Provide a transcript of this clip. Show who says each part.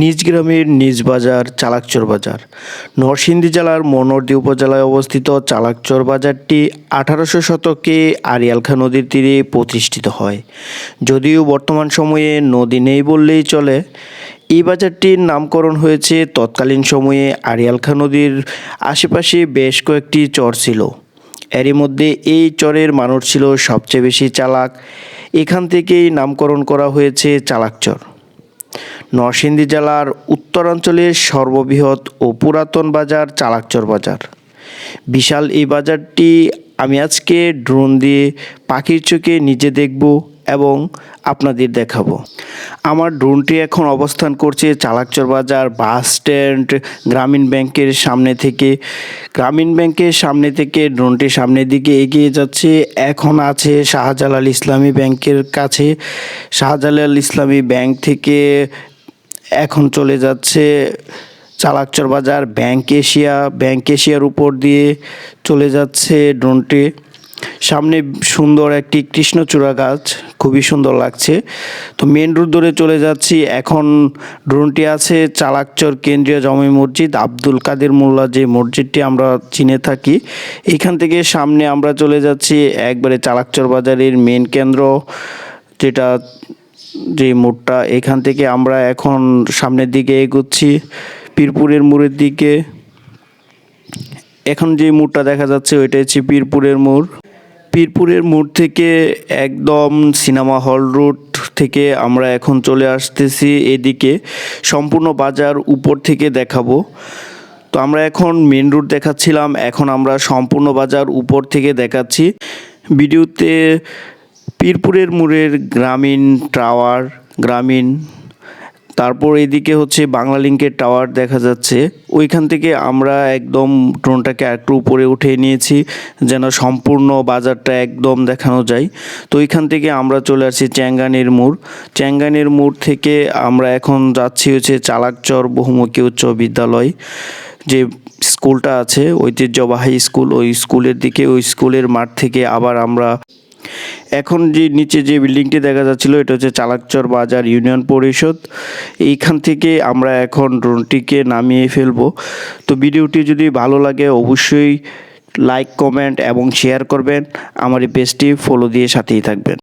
Speaker 1: নিজ গ্রামের নিজ বাজার, চালাকচর বাজার। নরসিংদী জেলার মনোরদী উপজেলায় অবস্থিত চালাকচর বাজারটি আঠারোশো শতকে আরিয়ালখা নদীর তীরে প্রতিষ্ঠিত হয়। যদিও বর্তমান সময়ে নদী নেই বললেই চলে, এই বাজারটির নামকরণ হয়েছে তৎকালীন সময়ে আরিয়ালখা নদীর আশেপাশে বেশ কয়েকটি চর ছিল। এরই মধ্যে এই চরের মানুষ ছিল সবচেয়ে বেশি চালাক। এখান থেকেই নামকরণ করা হয়েছে চালাকচর। নরসিংদী জেলার উত্তরাঞ্চলের সর্ববৃহৎ ও পুরাতন বাজার চালাকচর বাজার। বিশাল এই বাজারটি আমি আজকে ড্রোন দিয়ে পাখির চোখে নিজে দেখব এবং আপনাদের দেখাবো। আমার ড্রোনটি এখন অবস্থান করছে চালাকচর বাজার বাস স্ট্যান্ড গ্রামীণ ব্যাংকের সামনে থেকে। গ্রামীণ ব্যাংকের সামনে থেকে ড্রোনটি সামনের দিকে এগিয়ে যাচ্ছে। এখন আছে শাহজালাল ইসলামী ব্যাংকের কাছে। শাহজালাল ইসলামী ব্যাংক থেকে এখন চলে যাচ্ছে চালাকচর বাজার ব্যাংক এশিয়া। ব্যাংক এশিয়ার উপর দিয়ে চলে যাচ্ছে ড্রোনটি। সামনে সুন্দর একটি কৃষ্ণচূড়া গাছ, খুবই সুন্দর লাগছে। তো মেন রোড ধরে চলে যাচ্ছি। এখন ড্রোনটি আছে চালাকচর কেন্দ্রীয় জামে মসজিদ, আব্দুল কাদের মোল্লা যে মসজিদটি আমরা চিনে থাকি। এখান থেকে সামনে আমরা চলে যাচ্ছি একবারে চালাকচর বাজারের মেন কেন্দ্র, যেটা যে মোড়টা। এখান থেকে আমরা এখন সামনের দিকে এগোচ্ছি, পীরপুরের মোড়ের দিকে। এখন যে মোড়টা দেখা যাচ্ছে, ওইটা হচ্ছে পীরপুরের মোড়। পীরপুরের মোড় থেকে একদম সিনেমা হল রোড থেকে আমরা এখন চলে আসতেছি এদিকে সম্পূর্ণ বাজার উপর থেকে দেখাবো। তো আমরা এখন মেন রোড দেখাচ্ছিলাম, এখন আমরা সম্পূর্ণ বাজার উপর থেকে দেখাচ্ছি। ভিডিওতে পীরপুরের মোড়ের গ্রামীণ টাওয়ার গ্রামীণ তারপর এদিকে হচ্ছে বাংলা লিঙ্কের টাওয়ার দেখা যাচ্ছে। ওইখান থেকে আমরা একদম ড্রোনটাকে একটু উপরে উঠিয়ে নিয়েছি, যেন সম্পূর্ণ বাজারটা একদম দেখানো যায়। তো ওইখান থেকে আমরা চলে আসছি চ্যাঙ্গানির মোড়। চ্যাঙ্গানির মোড় থেকে আমরা এখন যাচ্ছি হচ্ছে চালাকচর বহুমুখী উচ্চ বিদ্যালয়, যে স্কুলটা আছে, ঐতিহ্যবাহী স্কুল। ওই স্কুলের দিকে, ওই স্কুলের মাঠ থেকে আবার আমরা এখন যে নিচে যে বিল্ডিংটি দেখা যাচ্ছিল, এটা হচ্ছে চালাকচর বাজার ইউনিয়ন পরিষদ। এইখান থেকে আমরা এখন ড্রোনটিকে নামিয়ে ফেলব। তো ভিডিওটি যদি ভালো লাগে, অবশ্যই লাইক কমেন্ট এবং শেয়ার করবেন। আমার এই পেজটি ফলো দিয়ে সাথেই থাকবেন।